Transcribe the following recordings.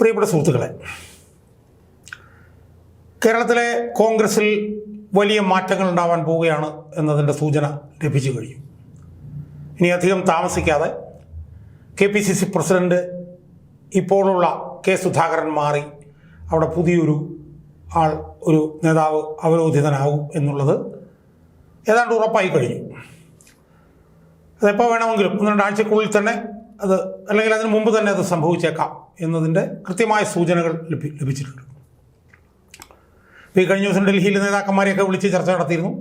പ്രിയപ്പെട്ട സുഹൃത്തുക്കളെ കേരളത്തിലെ കോൺഗ്രസിൽ വലിയ മാറ്റങ്ങൾ ഉണ്ടാവാൻ പോവുകയാണ് എന്നതിന്റെ സൂചന ലഭിച്ചു കഴിഞ്ഞു. ഇനി അധികം താമസിക്കാതെ K P C C president ഇപ്പോഴുള്ള കെ സുധാകരൻ മാറി അവിടെ പുതിയൊരു ആൾ ഒരു നേതാവ് അവരോധിതനാകും എന്നുള്ളത് ഏതാണ്ട് ഉറപ്പായി കഴിഞ്ഞു. അതെപ്പോൾ വേണമെങ്കിലും ഒന്ന് രണ്ടാഴ്ചക്കുള്ളിൽ തന്നെ അത് അല്ലെങ്കിൽ അതിന് മുമ്പ് തന്നെ അത് സംഭവിച്ചേക്കാം എന്നതിന്റെ കൃത്യമായ സൂചനകൾ ലഭി ലഭിച്ചിട്ടുണ്ട്. ഈ കഴിഞ്ഞ ദിവസം ഡൽഹിയിൽ നേതാക്കന്മാരെയൊക്കെ വിളിച്ച് ചർച്ച നടത്തിയിരുന്നു.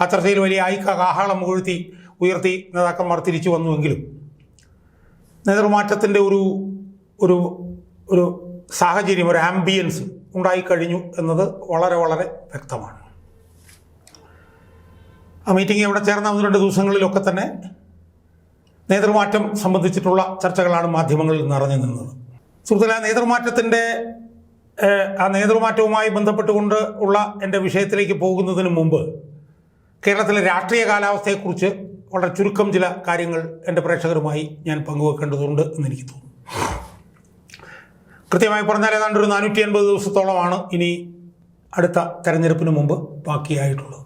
ആ ചർച്ചയിൽ വലിയ ഐക്യ ആഹ്ളം ഉയർത്തി ഉയർത്തി നേതാക്കന്മാർ തിരിച്ചു വന്നുവെങ്കിലും നേതൃമാറ്റത്തിന്റെ ഒരു ഒരു ഒരു സാഹചര്യം ഒരു ആംബിയൻസ് ഉണ്ടായിക്കഴിഞ്ഞു എന്നത് വളരെ വളരെ വ്യക്തമാണ്. ആ മീറ്റിംഗ് ഇവിടെ ചേർന്ന ഒന്ന് രണ്ട് ദിവസങ്ങളിലൊക്കെ തന്നെ നേതൃമാറ്റം സംബന്ധിച്ചിട്ടുള്ള ചർച്ചകളാണ് മാധ്യമങ്ങളിൽ നിറഞ്ഞു നിന്നത്. സുഹൃത്തുക്കളെ ആ നേതൃമാറ്റത്തിന്റെ ആ നേതൃമാറ്റവുമായി ബന്ധപ്പെട്ടുകൊണ്ട് ഉള്ള എന്റെ വിഷയത്തിലേക്ക് പോകുന്നതിന് മുമ്പ് കേരളത്തിലെ രാഷ്ട്രീയ കാലാവസ്ഥയെക്കുറിച്ച് വളരെ ചുരുക്കം ചില കാര്യങ്ങൾ എന്റെ പ്രേക്ഷകരുമായി ഞാൻ പങ്കുവെക്കേണ്ടതുണ്ട് എന്ന് എനിക്ക് തോന്നുന്നു. കൃത്യമായി പറഞ്ഞാൽ ഏതാണ്ട് ഒരു നാനൂറ്റി അൻപത് ദിവസത്തോളമാണ് ഇനി അടുത്ത തെരഞ്ഞെടുപ്പിന് മുമ്പ് ബാക്കിയായിട്ടുള്ളത്.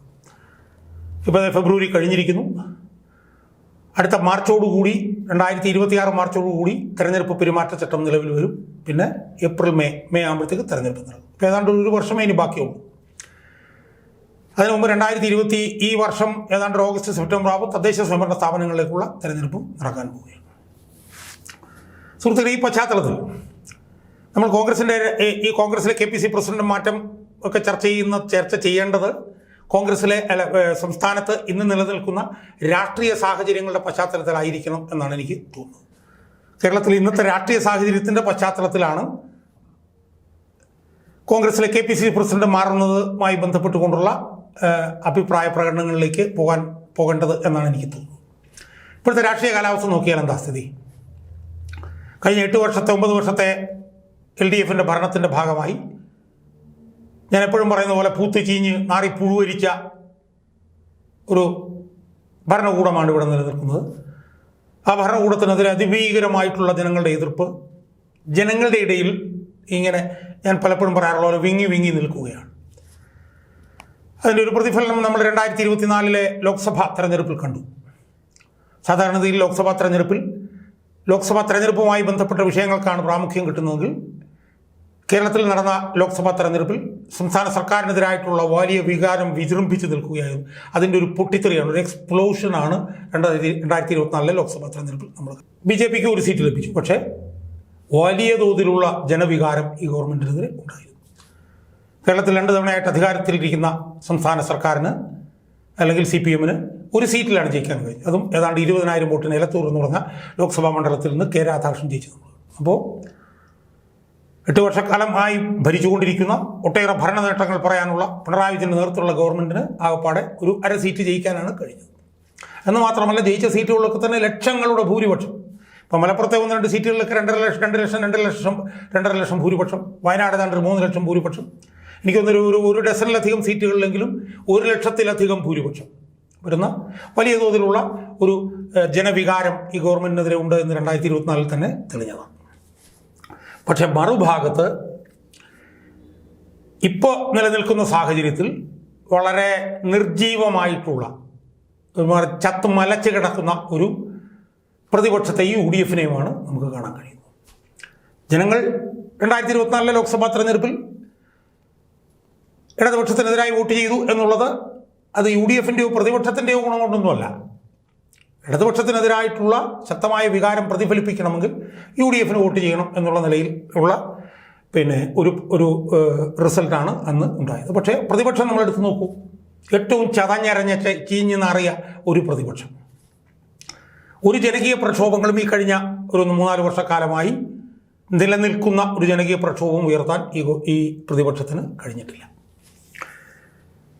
ഇപ്പോൾ ഫെബ്രുവരി കഴിഞ്ഞിരിക്കുന്നു. അടുത്ത മാർച്ചോടുകൂടി രണ്ടായിരത്തി ഇരുപത്തിയാറ് മാർച്ചോടുകൂടി തെരഞ്ഞെടുപ്പ് പെരുമാറ്റച്ചട്ടം നിലവിൽ വരും. പിന്നെ ഏപ്രിൽ മെയ് മെയ് ആകുമ്പോഴത്തേക്ക് തെരഞ്ഞെടുപ്പ് നടക്കും. ഇപ്പോൾ ഏതാണ്ട് ഒരു വർഷമേ ഇനി ബാക്കിയുള്ളൂ. അതിനു മുമ്പ് രണ്ടായിരത്തി ഇരുപത്തി ഈ വർഷം ഏതാണ്ട് ഓഗസ്റ്റ് സെപ്റ്റംബർ ആകുമ്പോൾ തദ്ദേശ സ്വയംഭരണ സ്ഥാപനങ്ങളിലേക്കുള്ള തെരഞ്ഞെടുപ്പും നടക്കാൻ പോവുകയാണ്. സുഹൃത്തുക്കളെ ഈ പശ്ചാത്തലത്തിൽ നമ്മൾ കോൺഗ്രസിന്റെ ഈ കോൺഗ്രസിലെ കെ പി സി പ്രസിഡന്റ് മാറ്റം ഒക്കെ ചർച്ച ചെയ്യുന്ന ചർച്ച ചെയ്യേണ്ടത് കോൺഗ്രസിലെ സംസ്ഥാനത്ത് ഇന്ന് നിലനിൽക്കുന്ന രാഷ്ട്രീയ സാഹചര്യങ്ങളുടെ പശ്ചാത്തലത്തിലായിരിക്കണം എന്നാണ് എനിക്ക് തോന്നുന്നത്. കേരളത്തിൽ ഇന്നത്തെ രാഷ്ട്രീയ സാഹചര്യത്തിന്റെ പശ്ചാത്തലത്തിലാണ് കോൺഗ്രസിലെ കെ പി സി പ്രസിഡന്റ് മാറുന്നതുമായി ബന്ധപ്പെട്ടുകൊണ്ടുള്ള അഭിപ്രായ പ്രകടനങ്ങളിലേക്ക് പോകാൻ പോകേണ്ടത് എന്നാണ് എനിക്ക് തോന്നുന്നത്. ഇപ്പോഴത്തെ രാഷ്ട്രീയ കാലാവസ്ഥ നോക്കിയാൽ എന്താ സ്ഥിതി? കഴിഞ്ഞ എട്ട് വർഷത്തെ ഒമ്പത് വർഷത്തെ എൽ ഡി എഫിന്റെ ഭരണത്തിന്റെ ഭാഗമായി ഞാൻ എപ്പോഴും പറയുന്ന പോലെ പൂത്ത് ചീഞ്ഞ് നാറി പുഴുവരിച്ച ഒരു ഭരണകൂടമാണ് ഇവിടെ നിലനിൽക്കുന്നത്. ആ ഭരണകൂടത്തിനെതിരെ അതിഭീകരമായിട്ടുള്ള ജനങ്ങളുടെ എതിർപ്പ് ജനങ്ങളുടെ ഇടയിൽ ഇങ്ങനെ ഞാൻ പലപ്പോഴും പറയാറുള്ള പോലെ വിങ്ങി വിങ്ങി നിൽക്കുകയാണ്. അതിന്റെ ഒരു പ്രതിഫലനം നമ്മൾ രണ്ടായിരത്തി ഇരുപത്തിനാലിലെ ലോക്സഭാ തെരഞ്ഞെടുപ്പിൽ കണ്ടു. സാധാരണഗതിയിൽ ലോക്സഭാ തെരഞ്ഞെടുപ്പിൽ ലോക്സഭാ തെരഞ്ഞെടുപ്പുമായി ബന്ധപ്പെട്ട വിഷയങ്ങൾക്കാണ് പ്രാമുഖ്യം കിട്ടുന്നതെങ്കിൽ കേരളത്തിൽ നടന്ന ലോക്സഭാ തെരഞ്ഞെടുപ്പിൽ സംസ്ഥാന സർക്കാരിനെതിരായിട്ടുള്ള വലിയ വികാരം വിജൃംഭിച്ച് നിൽക്കുകയായിരുന്നു. അതിന്റെ ഒരു പൊട്ടിത്തെറിയാണ് ഒരു എക്സ്പ്ലോഷനാണ് രണ്ടായിരത്തി രണ്ടായിരത്തി ഇരുപത്തിനാലിലെ ലോക്സഭാ തെരഞ്ഞെടുപ്പിൽ നമ്മൾ ബി ജെ പിക്ക് ഒരു സീറ്റ് ലഭിച്ചു പക്ഷേ വലിയ തോതിലുള്ള ജനവികാരം ഈ ഗവൺമെന്റിനെതിരെ ഉണ്ടായിരുന്നു. കേരളത്തിൽ രണ്ട് തവണയായിട്ട് അധികാരത്തിലിരിക്കുന്ന സംസ്ഥാന സർക്കാരിന് അല്ലെങ്കിൽ സി പി എമ്മിന് ഒരു സീറ്റിലാണ് ജയിക്കാൻ കഴിഞ്ഞത്. അതും ഏതാണ്ട് ഇരുപതിനായിരം വോട്ടിന് ഇലത്തൂർ എന്ന് പറഞ്ഞ ലോക്സഭാ മണ്ഡലത്തിൽ നിന്ന് കെ രാധാകൃഷ്ണൻ ജയിച്ചു. നമ്മൾ അപ്പോൾ എട്ട് വർഷക്കാലമായി ഭരിച്ചുകൊണ്ടിരിക്കുന്ന ഒട്ടേറെ ഭരണ നേട്ടങ്ങൾ പറയാനുള്ള പിണറായി വിജയന്റെ നേതൃത്വമുള്ള ഗവൺമെന്റിന് ആകപ്പാടെ ഒരു അര സീറ്റ് ജയിക്കാനാണ് കഴിഞ്ഞത്. എന്ന് മാത്രമല്ല ജയിച്ച സീറ്റുകളൊക്കെ തന്നെ ലക്ഷങ്ങളുടെ ഭൂരിപക്ഷം. ഇപ്പോൾ മലപ്പുറത്തെ ഒന്ന് രണ്ട് സീറ്റുകളിലൊക്കെ രണ്ടര ലക്ഷം രണ്ട് ലക്ഷം രണ്ട് ലക്ഷം രണ്ടര ലക്ഷം ഭൂരിപക്ഷം. വയനാട് ഏതാണ്ട് മൂന്ന് ലക്ഷം ഭൂരിപക്ഷം. എനിക്കൊന്നൊരു ഒരു ഒരു ഡസനിലധികം സീറ്റുകളിലെങ്കിലും ഒരു ലക്ഷത്തിലധികം ഭൂരിപക്ഷം വരുന്ന വലിയ തോതിലുള്ള ഒരു ജനവികാരം ഈ ഗവൺമെന്റിനെതിരെ ഉണ്ട് എന്ന് രണ്ടായിരത്തി ഇരുപത്തിനാലിൽ തന്നെ തെളിഞ്ഞതാണ്. പക്ഷെ മറുഭാഗത്ത് ഇപ്പോൾ നിലനിൽക്കുന്ന സാഹചര്യത്തിൽ വളരെ നിർജീവമായിട്ടുള്ള ചത്ത് മലച്ച് കിടക്കുന്ന ഒരു പ്രതിപക്ഷത്തെ യു ഡി എഫിനെയുമാണ് നമുക്ക് കാണാൻ കഴിയുന്നത്. ജനങ്ങൾ രണ്ടായിരത്തി ഇരുപത്തിനാലിലെ ലോക്സഭാ തെരഞ്ഞെടുപ്പിൽ ഇടതുപക്ഷത്തിനെതിരായി വോട്ട് ചെയ്തു എന്നുള്ളത് അത് യു ഡി എഫിന്റെയോ പ്രതിപക്ഷത്തിന്റെയോ ഗുണം കൊണ്ടൊന്നുമല്ല ഇടതുപക്ഷത്തിനെതിരായിട്ടുള്ള ശക്തമായ വികാരം പ്രതിഫലിപ്പിക്കണമെങ്കിൽ യു ഡി എഫിന് വോട്ട് ചെയ്യണം എന്നുള്ള നിലയിൽ ഉള്ള പിന്നെ ഒരു ഒരു റിസൾട്ടാണ് അന്ന് ഉണ്ടായത്. പക്ഷേ പ്രതിപക്ഷം നമ്മളെടുത്ത് നോക്കൂ. ഏറ്റവും ചതഞ്ഞരഞ്ഞ ചീഞ്ഞ് നാറിയ ഒരു പ്രതിപക്ഷം. ഒരു ജനകീയ പ്രക്ഷോഭങ്ങളും ഈ കഴിഞ്ഞ ഒരു മൂന്നാൽ വർഷക്കാലമായി നിലനിൽക്കുന്ന ഒരു ജനകീയ പ്രക്ഷോഭം ഉയർത്താൻ ഈ പ്രതിപക്ഷത്തിന് കഴിഞ്ഞിട്ടില്ല.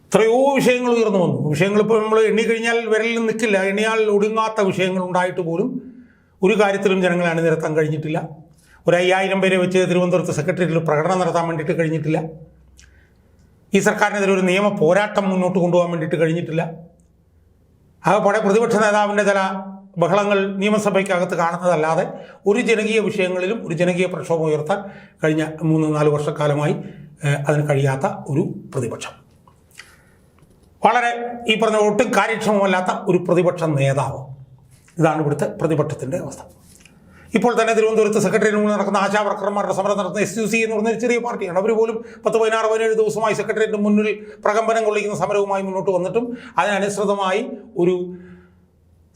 എത്രയോ വിഷയങ്ങൾ ഉയർന്നു വന്നു. വിഷയങ്ങൾ ഇപ്പോൾ നമ്മൾ എണ്ണി കഴിഞ്ഞാൽ വിരലിൽ നിൽക്കില്ല. എണ്ണിയാൽ ഒടുങ്ങാത്ത വിഷയങ്ങൾ ഉണ്ടായിട്ട് പോലും ഒരു കാര്യത്തിലും ജനങ്ങളെ അണിനിരത്താൻ കഴിഞ്ഞിട്ടില്ല. ഒരു അയ്യായിരം പേരെ വെച്ച് തിരുവനന്തപുരത്ത് സെക്രട്ടേറിയറ്റിൽ പ്രകടനം നടത്താൻ വേണ്ടിയിട്ട് കഴിഞ്ഞിട്ടില്ല. ഈ സർക്കാരിനെതിരെ ഒരു നിയമ പോരാട്ടം മുന്നോട്ട് കൊണ്ടുപോകാൻ വേണ്ടിയിട്ട് കഴിഞ്ഞിട്ടില്ല. ആകെപ്പാടെ പ്രതിപക്ഷ നേതാവിന്റെ ചില ബഹളങ്ങൾ നിയമസഭയ്ക്കകത്ത് കാണുന്നതല്ലാതെ ഒരു ജനകീയ വിഷയങ്ങളിലും ഒരു ജനകീയ പ്രക്ഷോഭം ഉയർത്താൻ കഴിഞ്ഞ മൂന്ന് നാല് വർഷക്കാലമായി അതിന് കഴിയാത്ത ഒരു പ്രതിപക്ഷം. വളരെ ഈ പറഞ്ഞ ഒട്ടും കാര്യക്ഷമമല്ലാത്ത ഒരു പ്രതിപക്ഷ നേതാവ്. ഇതാണ് ഇവിടുത്തെ പ്രതിപക്ഷത്തിന്റെ അവസ്ഥ. ഇപ്പോൾ തന്നെ തിരുവനന്തപുരത്ത് സെക്രട്ടറി മുന്നിൽ നടക്കുന്ന ആശാവർക്കർമാരുടെ സമരം നടത്തുന്ന എസ് യു സി എന്ന് പറഞ്ഞ ഒരു ചെറിയ പാർട്ടിയാണ്. അവർ പോലും പത്ത് പതിനാറ് പതിനേഴ് ദിവസമായി സെക്രട്ടേറിയറ്റിന് മുന്നിൽ പ്രകമ്പനം കൊള്ളിക്കുന്ന സമരവുമായി മുന്നോട്ട് വന്നിട്ടും അതിനനുസൃതമായി ഒരു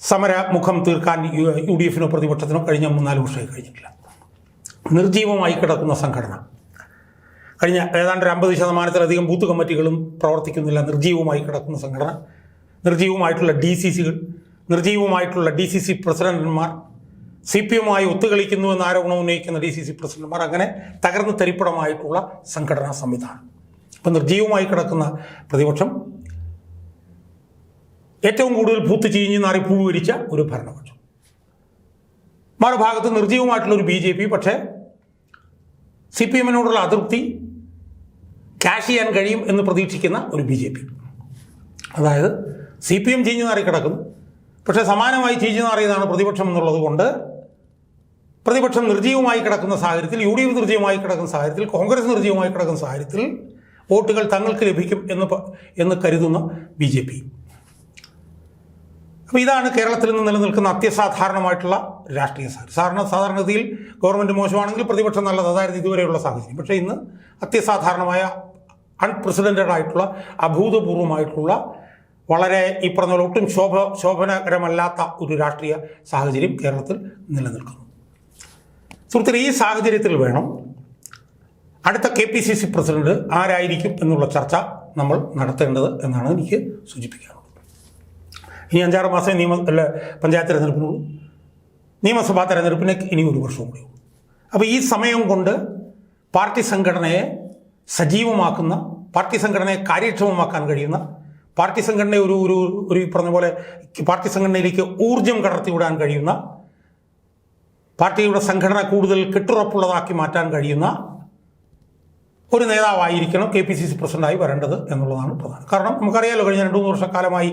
സമര മുഖം തീർക്കാൻ യു ഡി എഫിനോ പ്രതിപക്ഷത്തിനോ കഴിഞ്ഞ മൂന്നാൽ വർഷമായി കഴിഞ്ഞിട്ടില്ല. നിർജീവമായി കിടക്കുന്ന സംഘടന. കഴിഞ്ഞ ഏതാണ്ട് ഒരു അമ്പത് ശതമാനത്തിലധികം ബൂത്ത് കമ്മിറ്റികളും പ്രവർത്തിക്കുന്നില്ല. നിർജീവമായി കിടക്കുന്ന സംഘടന. നിർജീവമായിട്ടുള്ള ഡി സി സികൾ നിർജീവമായിട്ടുള്ള ഡി സി സി പ്രസിഡന്റന്മാർ സി പി എമ്മുമായി ഒത്തുകളിക്കുന്നു എന്ന ആരോപണം ഉന്നയിക്കുന്ന ഡി സി സി പ്രസിഡന്റുമാർ അങ്ങനെ തകർന്ന് തരിപ്പടമായിട്ടുള്ള സംഘടനാ സംവിധാനം. അപ്പം നിർജീവമായി കിടക്കുന്ന പ്രതിപക്ഷം ഏറ്റവും കൂടുതൽ പൂത്ത് ചീഞ്ഞ് നാറി പൂവരിച്ച ഒരു ഭരണപക്ഷം. മറുഭാഗത്ത് നിർജീവമായിട്ടുള്ള ഒരു ബി ജെ പി പക്ഷേ സി പി എമ്മിനോടുള്ള അതൃപ്തി ക്യാഷ് ചെയ്യാൻ കഴിയും എന്ന് പ്രതീക്ഷിക്കുന്ന ഒരു ബി ജെ പി. അതായത് സി പി എം ചീഞ്ഞു നാറി കിടക്കുന്നു. പക്ഷേ സമാനമായി ചീഞ്ഞു നാറിയതാണ് പ്രതിപക്ഷം എന്നുള്ളത് കൊണ്ട് പ്രതിപക്ഷം നിർജീവമായി കിടക്കുന്ന സാഹചര്യത്തിൽ യു ഡി എഫ് നിർജീവമായി കിടക്കുന്ന സാഹചര്യത്തിൽ കോൺഗ്രസ് നിർജീവമായി കിടക്കുന്ന സാഹചര്യത്തിൽ വോട്ടുകൾ തങ്ങൾക്ക് ലഭിക്കും എന്ന് എന്ന് കരുതുന്ന ബി ജെ പി. അപ്പോൾ ഇതാണ് കേരളത്തിൽ നിന്ന് നിലനിൽക്കുന്ന അത്യസാധാരണമായിട്ടുള്ള രാഷ്ട്രീയ സാഹചര്യം. സാധാരണ സാധാരണഗതിയിൽ ഗവൺമെന്റ് മോശമാണെങ്കിൽ പ്രതിപക്ഷം നല്ലത്. അതായിരുന്നു ഇതുവരെയുള്ള സാഹചര്യം. പക്ഷേ ഇന്ന് അത്യസാധാരണമായ അൺപ്രസിഡന്റഡ് ആയിട്ടുള്ള അഭൂതപൂർവമായിട്ടുള്ള വളരെ ഈ പറഞ്ഞ ഒട്ടും ശോഭ ശോഭനകരമല്ലാത്ത ഒരു രാഷ്ട്രീയ സാഹചര്യം കേരളത്തിൽ നിലനിൽക്കുന്നു. സുഹൃത്തുക്കളെ ഈ സാഹചര്യത്തിൽ വേണം അടുത്ത K P C C president ആരായിരിക്കും എന്നുള്ള ചർച്ച നമ്മൾ നടത്തേണ്ടത് എന്നാണ് എനിക്ക് സൂചിപ്പിക്കാനുള്ളത്. ഇനി അഞ്ചാറ് മാസം നിയമ അല്ല പഞ്ചായത്ത് തിരഞ്ഞെടുപ്പിനുള്ളൂ. നിയമസഭാ തെരഞ്ഞെടുപ്പിന് ഇനി ഒരു വർഷം കൂടി അപ്പോൾ ഈ സമയം കൊണ്ട് പാർട്ടി സംഘടനയെ സജീവമാക്കുന്ന പാർട്ടി സംഘടനയെ കാര്യക്ഷമമാക്കാൻ കഴിയുന്ന പാർട്ടി സംഘടനയെ ഒരു ഒരു ഒരു പറഞ്ഞ പോലെ പാർട്ടി സംഘടനയിലേക്ക് ഊർജം കടത്തിവിടാൻ കഴിയുന്ന പാർട്ടിയുടെ സംഘടന കൂടുതൽ കെട്ടുറപ്പുള്ളതാക്കി മാറ്റാൻ കഴിയുന്ന ഒരു നേതാവായിരിക്കണം കെ പി സി സി പ്രസിഡന്റായി വരേണ്ടത് എന്നുള്ളതാണ് പ്രധാനം. കാരണം നമുക്കറിയാമല്ലോ കഴിഞ്ഞ രണ്ട് മൂന്ന് വർഷക്കാലമായി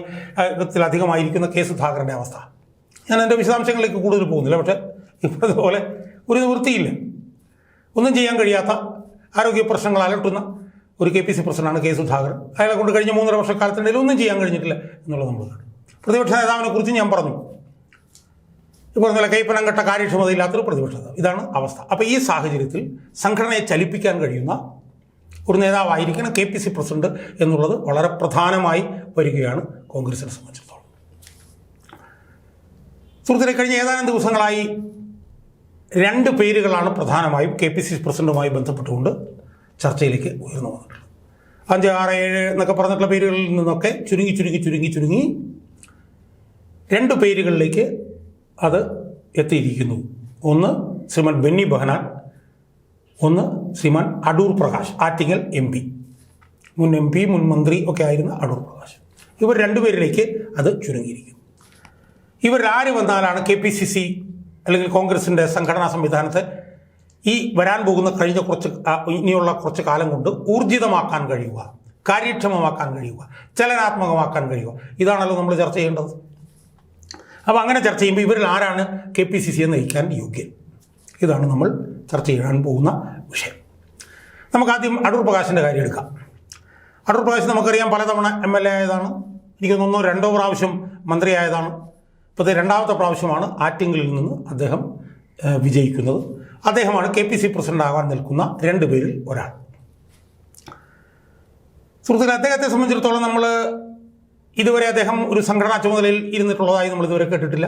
അധികമായിരിക്കുന്ന കെ സുധാകരന്റെ അവസ്ഥ. ഞാൻ എന്റെ വിശദാംശങ്ങളിലേക്ക് കൂടുതൽ പോകുന്നില്ല പക്ഷേ ഇപ്പോഴതുപോലെ ഒരു നിവൃത്തിയില്ല. ഒന്നും ചെയ്യാൻ കഴിയാത്ത ആരോഗ്യ പ്രശ്നങ്ങൾ അലട്ടുന്ന ഒരു കെ പി സി പ്രസിഡന്റാണ് കെ സുധാകരൻ. അയാളെ കൊണ്ട് കഴിഞ്ഞ മൂന്നര വർഷക്കാലത്തിനിടയിൽ ഒന്നും ചെയ്യാൻ കഴിഞ്ഞിട്ടില്ല എന്നുള്ളത് നമ്മൾ കാണും പ്രതിപക്ഷ നേതാവിനെ കുറിച്ച് ഞാൻ പറഞ്ഞു. ഇപ്പോൾ നല്ല കൈപ്പനം കെട്ട കാര്യക്ഷമതയില്ലാത്തൊരു പ്രതിപക്ഷ നേതാവ്. ഇതാണ് അവസ്ഥ. അപ്പോൾ ഈ സാഹചര്യത്തിൽ സംഘടനയെ ചലിപ്പിക്കാൻ കഴിയുന്ന ഒരു നേതാവായിരിക്കണം കെ പി സി പ്രസിഡന്റ് എന്നുള്ളത് വളരെ പ്രധാനമായി വരികയാണ് കോൺഗ്രസിനെ സംബന്ധിച്ചിടത്തോളം. സുഹൃത്തിനെ കഴിഞ്ഞ ഏതാനും ദിവസങ്ങളായി രണ്ട് പേരുകളാണ് പ്രധാനമായും കെ പി സി സി പ്രസിഡന്റുമായി ബന്ധപ്പെട്ടുകൊണ്ട് ചർച്ചയിലേക്ക് ഉയർന്നു വന്നിട്ടുള്ളത്. അഞ്ച് ആറ് ഏഴ് എന്നൊക്കെ പറഞ്ഞിട്ടുള്ള പേരുകളിൽ നിന്നൊക്കെ ചുരുങ്ങി ചുരുങ്ങി ചുരുങ്ങി ചുരുങ്ങി രണ്ട് പേരുകളിലേക്ക് അത് എത്തിയിരിക്കുന്നു. ഒന്ന് ശ്രീമാൻ ബെന്നി ബഹനാൻ ഒന്ന് ശ്രീമാൻ അടൂർ പ്രകാശ് ആറ്റിങ്ങൽ എം പി. മുൻ എം പി മുൻ മന്ത്രി ഒക്കെ ആയിരുന്ന അടൂർ പ്രകാശ്. ഇവർ രണ്ടുപേരിലേക്ക് അത് ചുരുങ്ങിയിരിക്കും ഇവരാര് ആര് വന്നാലാണ് കെ പി സി സി അല്ലെങ്കിൽ കോൺഗ്രസിന്റെ സംഘടനാ സംവിധാനത്തെ ഈ വരാൻ പോകുന്ന കഴിഞ്ഞ കുറച്ച് ഇനിയുള്ള കുറച്ച് കാലം കൊണ്ട് ഊർജിതമാക്കാൻ കഴിയുക കാര്യക്ഷമമാക്കാൻ കഴിയുക ചലനാത്മകമാക്കാൻ കഴിയുക. ഇതാണല്ലോ നമ്മൾ ചർച്ച ചെയ്യേണ്ടത്. അപ്പോൾ അങ്ങനെ ചർച്ച ചെയ്യുമ്പോൾ ഇവരിൽ ആരാണ് കെ പി സി സിയെ നയിക്കാൻ യോഗ്യൻ? ഇതാണ് നമ്മൾ ചർച്ച ചെയ്യാൻ പോകുന്ന വിഷയം. നമുക്ക് ആദ്യം അടൂർ പ്രകാശിന്റെ കാര്യം എടുക്കാം. അടൂർ പ്രകാശ് നമുക്കറിയാം പലതവണ എം എൽ എ ആയതാണ്. എനിക്ക് തോന്നുന്നു രണ്ടോ പ്രാവശ്യം മന്ത്രിയായതാണ്. ഇപ്പോൾ രണ്ടാമത്തെ പ്രാവശ്യമാണ് ആറ്റിങ്ങലിൽ നിന്ന് അദ്ദേഹം വിജയിക്കുന്നത്. അദ്ദേഹമാണ് കെ പി സി പ്രസിഡന്റ് ആകാൻ നിൽക്കുന്ന രണ്ട് പേരിൽ ഒരാൾ. സുഹൃത്തുക്കളെ അദ്ദേഹത്തെ സംബന്ധിച്ചിടത്തോളം നമ്മൾ ഇതുവരെ അദ്ദേഹം ഒരു സംഘടനാ ചുമതലയിൽ ഇരുന്നിട്ടുള്ളതായി നമ്മൾ ഇതുവരെ കേട്ടിട്ടില്ല.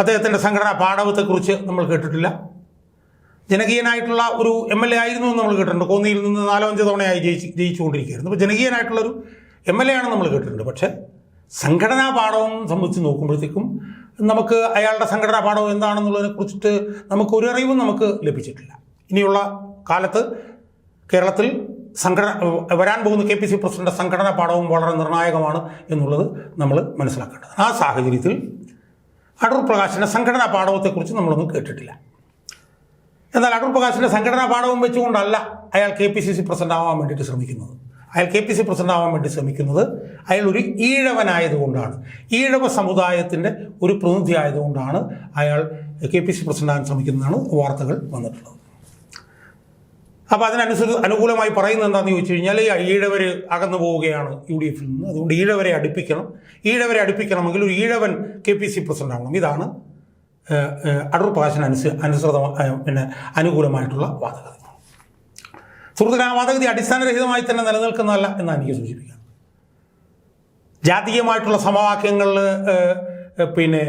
അദ്ദേഹത്തിന്റെ സംഘടനാ പാഠവത്തെക്കുറിച്ച് നമ്മൾ കേട്ടിട്ടില്ല. ജനകീയനായിട്ടുള്ള ഒരു എം എൽ എ ആയിരുന്നു എന്ന് നമ്മൾ കേട്ടിട്ടുണ്ട്. കോന്നിയിൽ നിന്ന് നാലോ അഞ്ചോ തവണയായി ജയിച്ച് ജയിച്ചുകൊണ്ടിരിക്കുകയായിരുന്നു. അപ്പോൾ ജനകീയനായിട്ടുള്ളൊരു എം എൽ എ ആണെന്ന് നമ്മൾ കേട്ടിട്ടുണ്ട്. പക്ഷേ സംഘടനാ പാഠവും സംബന്ധിച്ച് നോക്കുമ്പോഴത്തേക്കും നമുക്ക് അയാളുടെ സംഘടനാ പാഠവും എന്താണെന്നുള്ളതിനെ കുറിച്ചിട്ട് നമുക്ക് ഒരു അറിവും നമുക്ക് ലഭിച്ചിട്ടില്ല. ഇനിയുള്ള കാലത്ത് കേരളത്തിൽ സംഘടന വരാൻ പോകുന്ന കെ പി സി പ്രസിഡന്റ് സംഘടനാ പാഠവും വളരെ നിർണായകമാണ് എന്നുള്ളത് നമ്മൾ മനസ്സിലാക്കേണ്ടത് ആ സാഹചര്യത്തിൽ അടൂർ പ്രകാശിന്റെ സംഘടനാ പാഠവത്തെക്കുറിച്ച് നമ്മളൊന്നും കേട്ടിട്ടില്ല. എന്നാൽ അടൂർ പ്രകാശിന്റെ സംഘടനാ പാഠവും വെച്ചുകൊണ്ടല്ല അയാൾ K P C C president ആവാൻ വേണ്ടിയിട്ട് ശ്രമിക്കുന്നത്. അയാൾ കെ പി സി പ്രസിഡന്റ് ആവാൻ വേണ്ടി ശ്രമിക്കുന്നത്. അയാൾ ഒരു ഈഴവനായതുകൊണ്ടാണ്. ഈഴവ സമുദായത്തിന്റെ ഒരു പ്രതിനിധി ആയതുകൊണ്ടാണ് അയാൾ കെ പി സി പ്രസിഡന്റ് ആകാൻ ശ്രമിക്കുന്നതാണ് വാർത്തകൾ വന്നിട്ടുള്ളത്. അപ്പോൾ അതിനനുസരിച്ച് അനുകൂലമായി പറയുന്നത് എന്താണെന്ന് ചോദിച്ചു കഴിഞ്ഞാൽ ഈ ഈഴവർ അകന്നു പോവുകയാണ് യു ഡി എഫിൽ നിന്ന്. അതുകൊണ്ട് ഈഴവരെ അടുപ്പിക്കണം. ഈഴവരെ അടുപ്പിക്കണമെങ്കിൽ ഒരു ഈഴവൻ കെ പി സി പ്രസിഡന്റ് ആവണം ഇതാണ് അടൂർ പ്രകാശന അനുസ പിന്നെ അനുകൂലമായിട്ടുള്ള വാദഗതി. സുഹൃത്തുക്കളെ ആ വാദഗതി അടിസ്ഥാനരഹിതമായി തന്നെ നിലനിൽക്കുന്നതല്ല എന്നാണ് എനിക്ക് സൂചിപ്പിക്കുന്നത് ജാതീയമായിട്ടുള്ള സമവാക്യങ്ങളിൽ പിന്നെ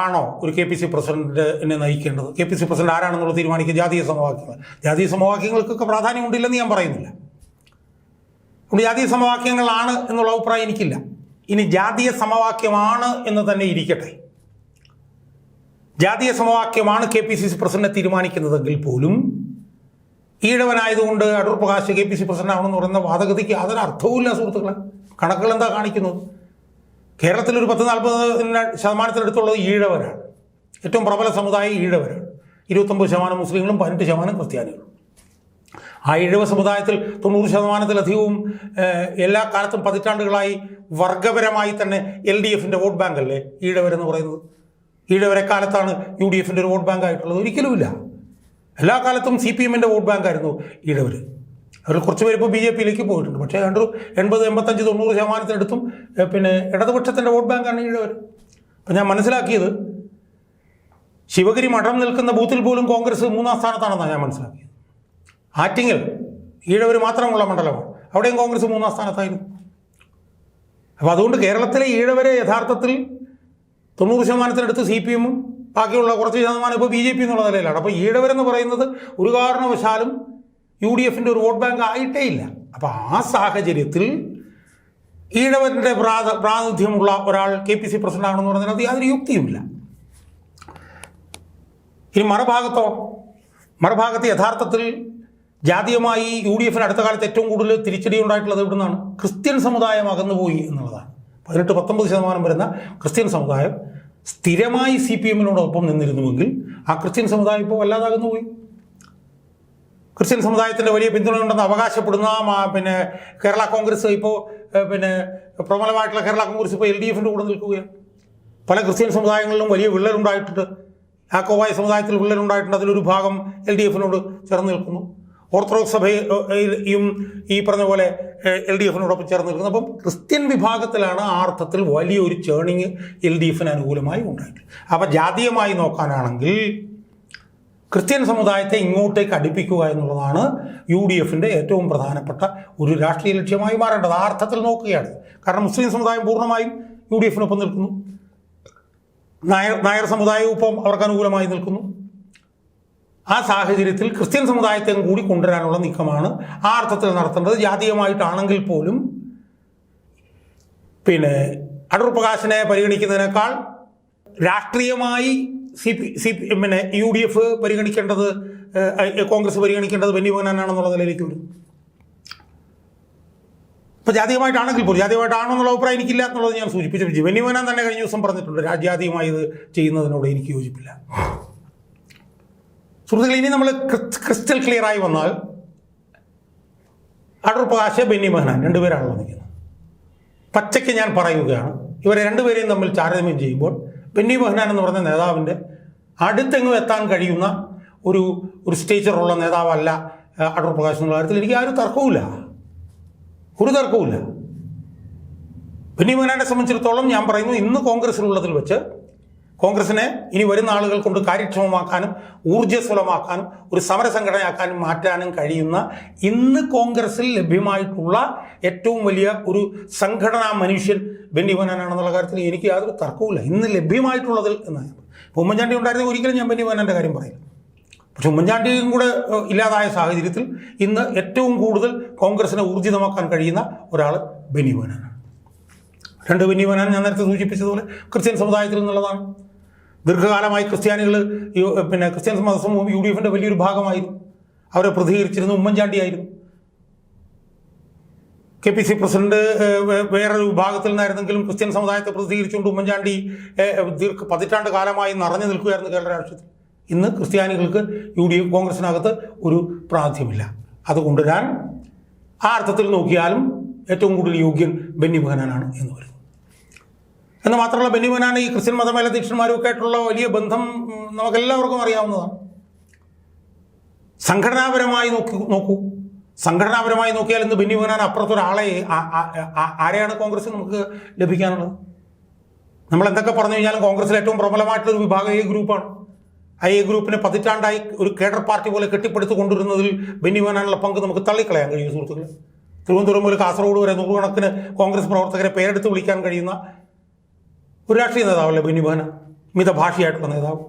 ആണോ ഒരു കെ പി സി പ്രസിഡന്റിനെ നയിക്കേണ്ടത്? കെ പി സി പ്രസിഡന്റ് ആരാണെന്നുള്ള തീരുമാനിക്കുക ജാതീയ സമവാക്യങ്ങൾ. ജാതീയ സമവാക്യങ്ങൾക്കൊക്കെ പ്രാധാന്യമുണ്ടില്ലെന്ന് ഞാൻ പറയുന്നില്ല. അതുകൊണ്ട് ജാതീയ സമവാക്യങ്ങളാണ് എന്നുള്ള അഭിപ്രായം എനിക്കില്ല. ഇനി ജാതീയ സമവാക്യമാണ് എന്ന് തന്നെ ഇരിക്കട്ടെ. ജാതീയ സമവാക്യമാണ് കെ പി സി സി പ്രസിഡന്റിനെ തീരുമാനിക്കുന്നതെങ്കിൽ പോലും ഈഴവനായതുകൊണ്ട് Adoor Prakash K P C president ആവണമെന്ന് പറയുന്ന വാദഗതിക്ക് യാതൊരു അർത്ഥവുമില്ല സുഹൃത്തുക്കളെ. കണക്കുകൾ എന്താ കാണിക്കുന്നത്? കേരളത്തിൽ ഒരു പത്ത് നാൽപ്പത് ശതമാനത്തിനടുത്തുള്ളത് ഈഴവരാണ്. ഏറ്റവും പ്രബല സമുദായം ഈഴവരാണ്. ഇരുപത്തൊമ്പത് ശതമാനം മുസ്ലിങ്ങളും പതിനെട്ട് ശതമാനം ക്രിസ്ത്യാനികളും. ആ ഈഴവ സമുദായത്തിൽ തൊണ്ണൂറ് ശതമാനത്തിലധികവും എല്ലാ കാലത്തും പതിറ്റാണ്ടുകളായി വർഗപരമായി തന്നെ എൽ ഡി എഫിന്റെ വോട്ട് ബാങ്ക് അല്ലേ ഈഴവരെന്ന് പറയുന്നത്? ഈഴവരെ കാലത്താണ് യു ഡി എഫിന്റെ ഒരു വോട്ട് ബാങ്ക് ആയിട്ടുള്ളത് ഒരിക്കലുമില്ല. എല്ലാ കാലത്തും സി പി എമ്മിന്റെ വോട്ട് ബാങ്ക് ആയിരുന്നു ഈഴവർ അവർ കുറച്ച് പേര് ഇപ്പോൾ ബി ജെ പിയിലേക്ക് പോയിട്ടുണ്ട്. പക്ഷേ രണ്ട് എൺപത് എൺപത്തഞ്ച് തൊണ്ണൂറ് ശതമാനത്തിനടുത്തും പിന്നെ ഇടതുപക്ഷത്തിന്റെ വോട്ട് ബാങ്കാണ് ഈഴവർ അപ്പം ഞാൻ മനസ്സിലാക്കിയത് ശിവഗിരി മഠം നിൽക്കുന്ന ബൂത്തിൽ പോലും കോൺഗ്രസ് മൂന്നാം സ്ഥാനത്താണെന്നാണ് ഞാൻ മനസ്സിലാക്കിയത്. ആറ്റിങ്ങൽ ഈഴവർ മാത്രമുള്ള മണ്ഡലമാണ്. അവിടെയും കോൺഗ്രസ് മൂന്നാം സ്ഥാനത്തായിരുന്നു. അപ്പോൾ അതുകൊണ്ട് കേരളത്തിലെ ഈഴവരെ യഥാർത്ഥത്തിൽ തൊണ്ണൂറ് ശതമാനത്തിനടുത്ത് സി പി എമ്മും ബാക്കിയുള്ള കുറച്ച് ശതമാനം ഇപ്പോൾ ബി ജെ പി എന്നുള്ള നിലയിലാണ്. അപ്പോൾ ഈഴവരെന്ന് പറയുന്നത് ഒരു കാരണവശാലും യു ഡി എഫിന്റെ ഒരു വോട്ട് ബാങ്ക് ആയിട്ടേ ഇല്ല. അപ്പോൾ ആ സാഹചര്യത്തിൽ ഈഴവരുടെ പ്രാത പ്രാതിനിധ്യമുള്ള ഒരാൾ കെ പി സി പ്രസിഡന്റ് ആണെന്ന് പറയുന്നത് യാതൊരു യുക്തിയുമില്ല. ഇനി മറുഭാഗത്തോ മറുഭാഗത്ത് യഥാർത്ഥത്തിൽ ജാതീയമായി യു ഡി എഫിന് അടുത്ത കാലത്ത് ഏറ്റവും കൂടുതൽ തിരിച്ചടി ഉണ്ടായിട്ടുള്ളത് ഇവിടുന്നാണ്. ക്രിസ്ത്യൻ സമുദായം അകന്നുപോയി എന്നുള്ളതാണ്. പതിനെട്ട് പത്തൊമ്പത് ശതമാനം വരുന്ന ക്രിസ്ത്യൻ സമുദായം സ്ഥിരമായി സി പി എമ്മിനോടൊപ്പം നിന്നിരുന്നുവെങ്കിൽ ആ ക്രിസ്ത്യൻ സമുദായം ഇപ്പോൾ വല്ലാതാകുന്നു പോയി. ക്രിസ്ത്യൻ സമുദായത്തിന്റെ വലിയ പിന്തുണ ഉണ്ടെന്ന് അവകാശപ്പെടുന്ന പിന്നെ കേരള കോൺഗ്രസ് ഇപ്പോൾ പിന്നെ പ്രബലമായിട്ടുള്ള കേരള കോൺഗ്രസ് ഇപ്പോൾ എൽ ഡി എഫിന്റെ കൂടെ നിൽക്കുകയാണ്. പല ക്രിസ്ത്യൻ സമുദായങ്ങളിലും വലിയ വിള്ളലുണ്ടായിട്ടുണ്ട്. യാക്കോവായ സമുദായത്തിൽ വിള്ളലുണ്ടായിട്ടുണ്ട്. അതിലൊരു ഭാഗം എൽ ഡി എഫിനോട് ചേർന്ന് നിൽക്കുന്നു. ഓർത്തഡോക്സ് സഭയും ഈ പറഞ്ഞ പോലെ എൽ ഡി എഫിനോടൊപ്പം ചേർന്ന് നിൽക്കുന്നത് അപ്പം ക്രിസ്ത്യൻ വിഭാഗത്തിലാണ് ആ അർത്ഥത്തിൽ വലിയൊരു ചേണിങ് എൽ ഡി എഫിന് അനുകൂലമായി ഉണ്ടായിട്ടുള്ളത്. അപ്പം ജാതീയമായി നോക്കാനാണെങ്കിൽ ക്രിസ്ത്യൻ സമുദായത്തെ ഇങ്ങോട്ടേക്ക് അടുപ്പിക്കുക എന്നുള്ളതാണ് യു ഡി എഫിന്റെ ഏറ്റവും പ്രധാനപ്പെട്ട ഒരു രാഷ്ട്രീയ ലക്ഷ്യമായി മാറേണ്ടത്. ആ അർത്ഥത്തിൽ നോക്കുകയാണ്. കാരണം മുസ്ലിം സമുദായം പൂർണമായും യു ഡി എഫിനൊപ്പം നിൽക്കുന്നു. നായർ നായർ സമുദായവും ഇപ്പം അവർക്ക് അനുകൂലമായി നിൽക്കുന്നു. ആ സാഹചര്യത്തിൽ ക്രിസ്ത്യൻ സമുദായത്തെയും കൂടി കൊണ്ടുവരാനുള്ള നീക്കമാണ് ആ അർത്ഥത്തിൽ നടത്തേണ്ടത്. ജാതീയമായിട്ടാണെങ്കിൽ പോലും പിന്നെ അടൂർ പ്രകാശിനെ പരിഗണിക്കുന്നതിനേക്കാൾ രാഷ്ട്രീയമായി സി പി സി പിന്നെ യു ഡി എഫ് പരിഗണിക്കേണ്ടത് കോൺഗ്രസ് പരിഗണിക്കേണ്ടത് ബെന്നി മോഹനാനാണെന്നുള്ള നിലയിലേക്ക് വരും. ഇപ്പോൾ ജാതീയമായിട്ടാണെങ്കിൽ പോലും ജാതീയമായിട്ടാണെന്നുള്ള അഭിപ്രായം എനിക്കില്ല എന്നുള്ളത് ഞാൻ സൂചിപ്പിച്ചു. ബെന്നി മോഹനാൻ തന്നെ കഴിഞ്ഞ ദിവസം പറഞ്ഞിട്ടുണ്ട് രാജ്യാതീയമായി ഇത് ചെയ്യുന്നതിനോട് എനിക്ക് യോജിപ്പില്ല. സുഹൃത്തുക്കളെ ഇനി നമ്മൾ ക്രിസ്റ്റൽ ക്ലിയർ ആയി വന്നാൽ അടൂർ പ്രകാശ് ബെന്നി ബഹനാൻ രണ്ടുപേരാണ് വന്നിരിക്കുന്നത് പച്ചയ്ക്ക് ഞാൻ പറയുകയാണ് ഇവരെ രണ്ടുപേരെയും തമ്മിൽ താരതമ്യം ചെയ്യുമ്പോൾ ബെന്നി ബഹനാൻ എന്ന് പറഞ്ഞ നേതാവിന്റെ അടുത്തെങ്ങും എത്താൻ കഴിയുന്ന ഒരു ഒരു സ്റ്റേച്ചറുള്ള നേതാവല്ല അടൂർ പ്രകാശ് എന്നുള്ള കാര്യത്തിൽ എനിക്ക് ആ ഒരു തർക്കവുമില്ല. ഒരു തർക്കവുമില്ല. ബെന്നി ബഹനാനെ സംബന്ധിച്ചിടത്തോളം ഞാൻ പറയുന്നു ഇന്ന് കോൺഗ്രസിലുള്ളതിൽ വെച്ച് കോൺഗ്രസിനെ ഇനി വരുന്ന ആളുകൾ കൊണ്ട് കാര്യക്ഷമമാക്കാനും ഊർജസ്വലമാക്കാനും ഒരു സമരസംഘടനയാക്കാനും മാറ്റാനും കഴിയുന്ന ഇന്ന് കോൺഗ്രസിൽ ലഭ്യമായിട്ടുള്ള ഏറ്റവും വലിയ ഒരു സംഘടനാ മനുഷ്യൻ ബെന്നി ബനാനാണെന്നുള്ള കാര്യത്തിൽ എനിക്ക് യാതൊരു തർക്കവുമില്ല. ഇന്ന് ലഭ്യമായിട്ടുള്ളതിൽ എന്നാണ്. ഉമ്മൻചാണ്ടി ഉണ്ടായിരുന്നെങ്കിൽ ഒരിക്കലും ഞാൻ ബെന്നി ബനാന്റെ കാര്യം പറയില്ല. പക്ഷെ ഉമ്മൻചാണ്ടിയും കൂടെ ഇല്ലാതായ സാഹചര്യത്തിൽ ഇന്ന് ഏറ്റവും കൂടുതൽ കോൺഗ്രസിനെ ഊർജിതമാക്കാൻ കഴിയുന്ന ഒരാൾ ബെന്നി ബനാനാണ് രണ്ട് ബെന്നി ബനാൻ ഞാൻ നേരത്തെ സൂചിപ്പിച്ചതുപോലെ ക്രിസ്ത്യൻ സമുദായത്തിൽ നിന്നുള്ളതാണ്. ദീർഘകാലമായി ക്രിസ്ത്യാനികൾ പിന്നെ ക്രിസ്ത്യൻ മതസമൂഹം യു ഡി എഫിന്റെ വലിയൊരു ഭാഗമായിരുന്നു. അവരെ പ്രതികരിച്ചിരുന്ന ഉമ്മൻചാണ്ടിയായിരുന്നു കെ പി സി പ്രസിഡന്റ് വേറൊരു വിഭാഗത്തിൽ നിന്നായിരുന്നെങ്കിലും ക്രിസ്ത്യൻ സമുദായത്തെ പ്രതികരിച്ചുകൊണ്ട് ഉമ്മൻചാണ്ടി ദീർഘ പതിറ്റാണ്ട് കാലമായി നിറഞ്ഞു നിൽക്കുകയായിരുന്നു കേരള രാഷ്ട്രീയത്തിൽ. ഇന്ന് ക്രിസ്ത്യാനികൾക്ക് യു ഡി എഫ് കോൺഗ്രസിനകത്ത് ഒരു പ്രാതിനിധ്യമില്ല. അതുകൊണ്ട് ഞാൻ ആ അർത്ഥത്തിൽ നോക്കിയാലും ഏറ്റവും കൂടുതൽ യോഗ്യൻ ബെന്നി ബെഹനാനാണ് എന്ന് വരുന്നു എന്ന് മാത്രമല്ല ബെന്നി ഈ ക്രിസ്ത്യൻ മതമേലധ്യക്ഷന്മാരും ആയിട്ടുള്ള വലിയ ബന്ധം നമുക്കെല്ലാവർക്കും അറിയാവുന്നതാണ്. സംഘടനാപരമായി നോക്കി നോക്കൂ. സംഘടനാപരമായി നോക്കിയാൽ ഇന്ന് ബെന്നി ബെഹനാൻ അപ്പുറത്തൊരാളെ ആരെയാണ് കോൺഗ്രസ് നമുക്ക് ലഭിക്കാനുള്ളത്? നമ്മൾ എന്തൊക്കെ പറഞ്ഞു കഴിഞ്ഞാലും കോൺഗ്രസിൽ ഏറ്റവും പ്രബലമായിട്ടുള്ള ഒരു വിഭാഗം എ ഗ്രൂപ്പാണ്. ആ എ ഗ്രൂപ്പിനെ പതിറ്റാണ്ടായി ഒരു കേഡർ പാർട്ടി പോലെ കെട്ടിപ്പടുത്തു കൊണ്ടുവരുന്നതിൽ ബെന്നി ബെഹനാനുള്ള പങ്ക് നമുക്ക് തള്ളിക്കളയാൻ കഴിയും സുഹൃത്തുക്കളെ. തിരുവനന്തപുരം മുതൽ കാസർഗോഡ് വരെ നൂറുകണക്കിന് കോൺഗ്രസ് പ്രവർത്തകരെ പേരെടുത്ത് വിളിക്കാൻ കഴിയുന്ന ഒരു രാഷ്ട്രീയ നേതാവല്ലേ ബിനിബാന മിത മിതഭാഷിയായിട്ടുള്ള നേതാവ്.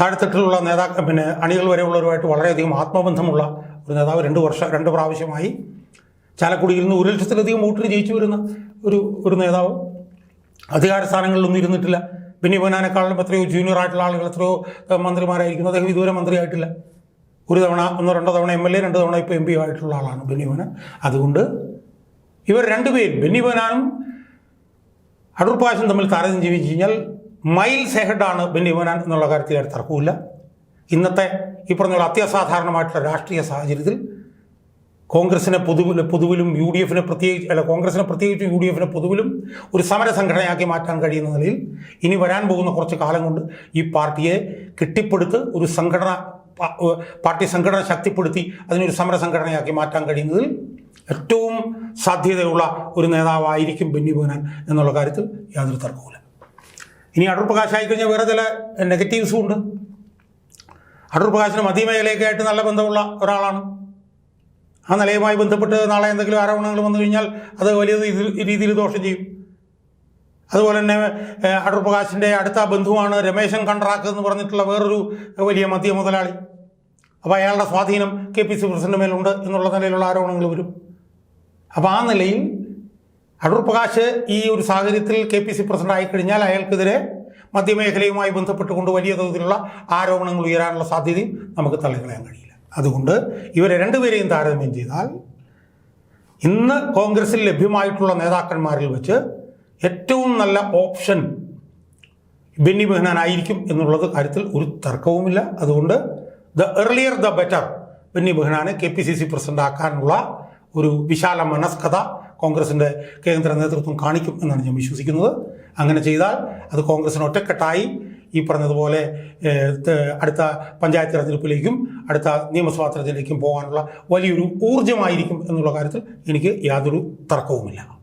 താഴെത്തട്ടിലുള്ള നേതാക്കൾ പിന്നെ അണികൾ വരെയുള്ളവരുമായിട്ട് വളരെയധികം ആത്മബന്ധമുള്ള ഒരു നേതാവ് രണ്ട് വർഷം രണ്ട് പ്രാവശ്യമായി. ചാലക്കുടിയിൽ നിന്ന് ഒരു ലക്ഷത്തിലധികം വോട്ടിന് ജയിച്ചു വരുന്ന ഒരു ഒരു നേതാവ്. അധികാര സ്ഥാനങ്ങളിലൊന്നും ഇരുന്നിട്ടില്ല. ബെന്നി ബഹനാനേക്കാളും എത്രയോ ജൂനിയർ ആയിട്ടുള്ള ആളുകൾ എത്രയോ മന്ത്രിമാരായിരിക്കുന്നു. അദ്ദേഹം ഇതുവരെ മന്ത്രിയായിട്ടില്ല. ഒരു തവണ ഒന്നോ രണ്ടോ തവണ എം എൽ എ രണ്ട് തവണ ഇപ്പോൾ എം പി ആയിട്ടുള്ള ആളാണ് ബെന്നി ബനാൻ അതുകൊണ്ട് ഇവർ രണ്ടുപേരും ബെന്നി ബനാനും അടൂർ തമ്മിൽ താരതമ്യം ചെയ്ത് കഴിഞ്ഞാൽ മൈൽസ് ഹെഡാണ് ബെന്നി ബനാൻ എന്നുള്ള കാര്യത്തിൽ ഒരു തർക്കമില്ല ഇന്നത്തെ ഈ പറഞ്ഞ പോലെ അത്യസാധാരണമായിട്ടുള്ള രാഷ്ട്രീയ സാഹചര്യത്തിൽ കോൺഗ്രസിനെ പൊതുവിൽ പൊതുവിലും യു ഡി എഫിനെ പ്രത്യേകിച്ച് അല്ല കോൺഗ്രസിനെ പ്രത്യേകിച്ചും യു ഡി എഫിനെ പൊതുവിലും ഒരു സമര സംഘടനയാക്കി മാറ്റാൻ കഴിയുന്ന നിലയിൽ ഇനി വരാൻ പോകുന്ന കുറച്ച് കാലം കൊണ്ട് ഈ പാർട്ടിയെ കെട്ടിപ്പടുത്ത് ഒരു സംഘടന പാർട്ടി സംഘടന ശക്തിപ്പെടുത്തി അതിനൊരു സമര സംഘടനയാക്കി മാറ്റാൻ കഴിയുന്നതിൽ ഏറ്റവും സാധ്യതയുള്ള ഒരു നേതാവായിരിക്കും ബെന്നി ബോനാൻ എന്നുള്ള കാര്യത്തിൽ യാതൊരു തർക്കവുമില്ല. ഇനി അടൂർ പ്രകാശ് ആയിക്കഴിഞ്ഞാൽ വേറെ ചില നെഗറ്റീവ്സും ഉണ്ട്. അടൂർ പ്രകാശിന് മധ്യമേഖലയൊക്കെ ആയിട്ട് നല്ല ബന്ധമുള്ള ഒരാളാണ്. ആ നിലയുമായി ബന്ധപ്പെട്ട് നാളെ എന്തെങ്കിലും ആരോപണങ്ങൾ വന്നു കഴിഞ്ഞാൽ അത് വലിയ രീതിയിൽ- ദോഷം ചെയ്യും. അതുപോലെ തന്നെ അടൂർ പ്രകാശിന്റെ അടുത്ത ബന്ധുവാണ് രമേശൻ കണ്ട്രാക്ക് എന്ന് പറഞ്ഞിട്ടുള്ള വേറൊരു വലിയ മദ്യ മുതലാളി. അപ്പോൾ അയാളുടെ സ്വാധീനം കെ പി സി പ്രസിഡന്റ് മേലുണ്ട് എന്നുള്ള നിലയിലുള്ള ആരോപണങ്ങൾ വരും. അപ്പോൾ ആ നിലയിൽ അടൂർ പ്രകാശ് ഈ ഒരു സാഹചര്യത്തിൽ കെ പി സി പ്രസിഡന്റ് ആയിക്കഴിഞ്ഞാൽ അയാൾക്കെതിരെ മധ്യമേഖലയുമായി ബന്ധപ്പെട്ടുകൊണ്ട് വലിയ തോതിലുള്ള ആരോപണങ്ങൾ ഉയരാനുള്ള സാധ്യതയും നമുക്ക് തള്ളിക്കളയാൻ കഴിയില്ല. അതുകൊണ്ട് ഇവരെ രണ്ടുപേരെയും താരതമ്യം ചെയ്താൽ ഇന്ന് കോൺഗ്രസിൽ ലഭ്യമായിട്ടുള്ള നേതാക്കന്മാരിൽ വെച്ച് ഏറ്റവും നല്ല ഓപ്ഷൻ ബെന്നി ബെഹനാൻ ആയിരിക്കും എന്നുള്ളത് കാര്യത്തിൽ ഒരു തർക്കവുമില്ല. അതുകൊണ്ട് the earlier the better Benny ബെഹനാനെ K P C C president ആക്കാനുള്ള ഒരു വിശാല മനസ്കഥ കോൺഗ്രസിന്റെ കേന്ദ്ര നേതൃത്വം കാണിക്കും എന്നാണ് ഞാൻ വിശ്വസിക്കുന്നത്. അങ്ങനെ ചെയ്താൽ അത് കോൺഗ്രസിന് ഒറ്റക്കെട്ടായി ഈ പറഞ്ഞതുപോലെ അടുത്ത പഞ്ചായത്ത് തെരഞ്ഞെടുപ്പിലേക്കും അടുത്ത നിയമസഭാ തെരഞ്ഞെടുപ്പിലേക്കും പോകാനുള്ള വലിയൊരു ഊർജമായിരിക്കും എന്നുള്ള കാര്യത്തിൽ എനിക്ക് യാതൊരു തർക്കവുമില്ല.